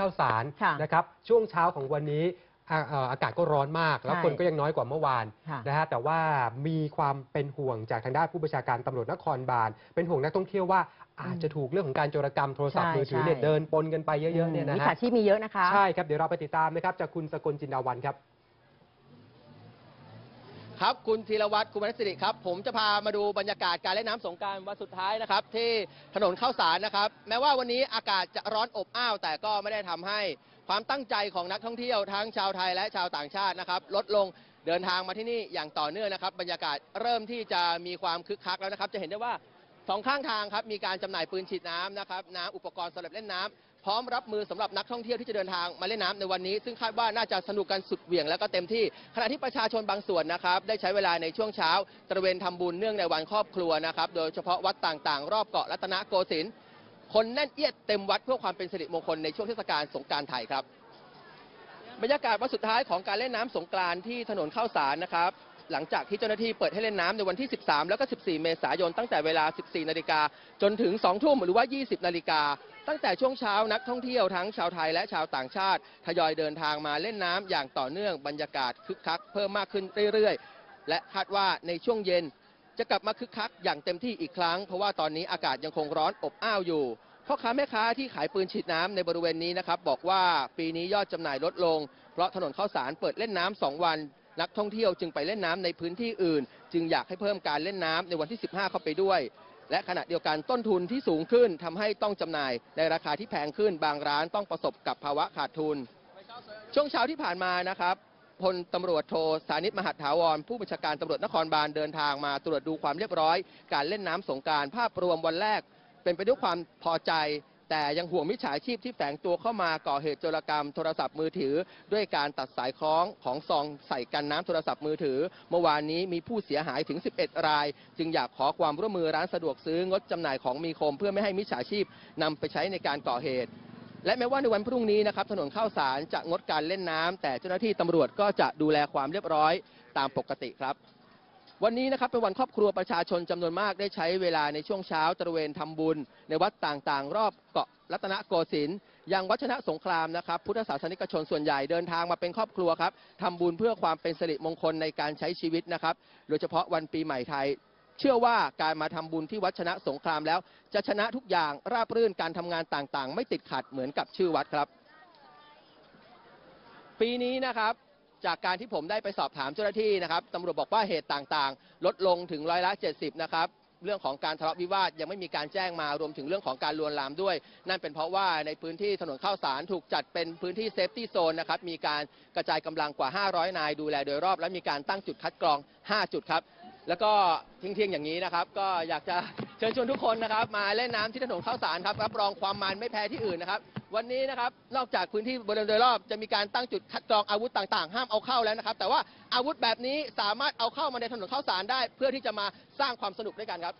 ข้าวสารค่ะนะครับช่วงเช้าของวันนี้อ่าเอ่ออากาศก็ร้อนมาก แล้วใช่คนก็ยังน้อยกว่าเมื่อวานค่ะนะฮะแต่ว่ามีความเป็นห่วงจากทางด้านผู้บัญชาการตำรวจนครบาลเป็นห่วงนักท่องเที่ยวว่าอาจจะถูกเรื่องของการโจรกรรมโทรศัพท์ใช่มือถือเนี่ยใช่เดินปนกันไปเยอะๆเนี่ยนะมิจฮะฉาชีพมีเยอะนะคะใช่ครับเดี๋ยวเราไปติดตามนะครับจากคุณสกลจินดาวันครับ ครับคุณธีรวัตรคุณมนัสสิริครับ ผมจะพามาดูบรรยากาศการเล่นน้ำสงกรารวันสุดท้ายนะครับ ที่ถนนข้าวสารนะครับ แม้ว่าวันนี้อากาศจะร้อนอบอ้าว แต่ก็ไม่ได้ทำให้ความตั้งใจของนักท่องเที่ยวทั้งชาวไทยและชาวต่างชาตินะครับ ลดลงเดินทางมาที่นี่อย่างต่อเนื่องนะครับ บรรยากาศเริ่มที่จะมีความคึกคักแล้วนะครับ จะเห็นได้ว่า สองข้างทางครับมีการจำหน่ายปืนฉีดน้ำนะครับน้ำอุปกรณ์สำหรับเล่นน้ำ พร้อมรับมือสำหรับนักท่องเที่ยวที่จะเดินทางมาเล่นน้ำในวันนี้ ซึ่งคาดว่าน่าจะสนุกกันสุดเหวี่ยงแล้วก็เต็มที่ ขณะที่ประชาชนบางส่วนนะครับได้ใช้เวลาในช่วงเช้าตระเวนทำบุญเนื่องในวันครอบครัวนะครับ โดยเฉพาะวัดต่างๆ รอบเกาะรัตนโกสินทร์คนแน่นเอียดเต็มวัดเพื่อความเป็นสิริมงคลในช่วงเทศกาลสงกรารไทยครับบรรยากาศวันสุดท้ายของการเล่นน้ำสงกรานที่ถนนข้าวสารนะครับ หลังจากที่เจ้าหน้าที่เปิดให้เล่นน้ำในวันที่ 13 แล้วก็ 14 เมษายนตั้งแต่เวลา 14 นาฬิกาจนถึง 2 ทุ่มหรือว่า 20 นาฬิกาตั้งแต่ช่วงเช้านักท่องเที่ยวทั้งชาวไทยและชาวต่างชาติ ทยอยเดินทางมาเล่นน้ำอย่างต่อเนื่องบรรยากาศคึกคักเพิ่มมากขึ้นเรื่อยๆ และคาดว่าในช่วงเย็นจะกลับมาคึกคักอย่างเต็มที่อีกครั้ง เพราะว่าตอนนี้อากาศยังคงร้อนอบอ้าวอยู่พ่อค้าแม่ค้าที่ขายปืนฉีดน้ำในบริเวณนี้นะครับบอกว่าปีนี้ยอดจำหน่ายลดลง เพราะถนนข้าวสารเปิดเล่นน้ำสองวัน นักท่องเที่ยวจึงไปเล่นน้ำในพื้นที่อื่น จึงอยากให้เพิ่มการเล่นน้ำในวันที่ 15 เข้าไปด้วย และขณะเดียวกันต้นทุนที่สูงขึ้นทำให้ต้องจำหน่าย ในราคาที่แพงขึ้น บางร้านต้องประสบกับภาวะขาดทุน ช่วงเช้าที่ผ่านมานะครับพลตำรวจโทสานิตมหัถาวร ผู้บัญชาการตำรวจนครบาลเดินทางมาตรวจดูความเรียบร้อย การเล่นน้ำสงการภาพรวมวันแรก เป็นไปด้วยความพอใจ แต่ยังห่วงมิจฉาชีพที่แฝงตัวเข้ามาก่อเหตุโจรกรรมโทรศัพท์มือถือ ด้วยการตัดสายคล้องของซองใส่กันน้ำโทรศัพท์มือถือ เมื่อวานนี้มีผู้เสียหายถึง 11 ราย จึงอยากขอความร่วมมือร้านสะดวกซื้องดจำหน่ายของมีคม เพื่อไม่ให้มิจฉาชีพนำไปใช้ในการก่อเหตุและแม้ว่าในวันพรุ่งนี้นะครับถนนข้าวสารจะงดการเล่นน้ำแต่เจ้าหน้าที่ตำรวจก็จะดูแลความเรียบร้อยตามปกติครับ วันนี้นะครับเป็นวันครอบครัวประชาชนจำนวนมากได้ใช้เวลาในช่วงเช้าตระเวนทำบุญ ในวัดต่างๆ รอบเกาะรัตนโกสินทร์ยังวัชนะสงครามนะครับ พุทธศาสนิกชนส่วนใหญ่เดินทางมาเป็นครอบครัวครับทำบุญเพื่อความเป็นสิริมงคลในการใช้ชีวิตนะครับ โดยเฉพาะวันปีใหม่ไทย เชื่อว่าการมาทำบุญที่วัดชนะสงครามแล้ว จะชนะทุกอย่างราบรื่นการทำงานต่างๆ ไม่ติดขัดเหมือนกับชื่อวัดครับ ปีนี้นะครับ จากการที่ผมได้ไปสอบถามเจ้าหน้าที่นะครับตำรวจบอกว่าเหตุต่างๆ ลดลงถึงร้อยละ70 นะครับเรื่องของการทะเลาะวิวาทยังไม่มีการแจ้งมารวมถึงเรื่องของการลวนลามด้วย นั่นเป็นเพราะว่าในพื้นที่ถนนข้าวสารถูกจัดเป็นพื้นที่เซฟตี้โซนนะครับมีการกระจายกำลังกว่า 500 นายดูแลโดยรอบ และมีการตั้งจุดคัดกรอง 5 จุดครับ แล้วก็ทิ้งๆอย่างนี้นะครับ ก็อยากจะ เชิญชวนทุกคนนะครับมาเล่นน้ำที่ถนนข้าวสารครับรับรองความมันไม่แพ้ที่อื่นนะครับ วันนี้นะครับนอกจากพื้นที่บริเวณโดยรอบจะมีการตั้งจุดคัดกรองอาวุธต่างๆ ห้ามเอาเข้าแล้วนะครับ แต่ว่าอาวุธแบบนี้สามารถเอาเข้ามาในถนนข้าวสารได้ เพื่อที่จะมาสร้างความสนุกด้วยกันครับ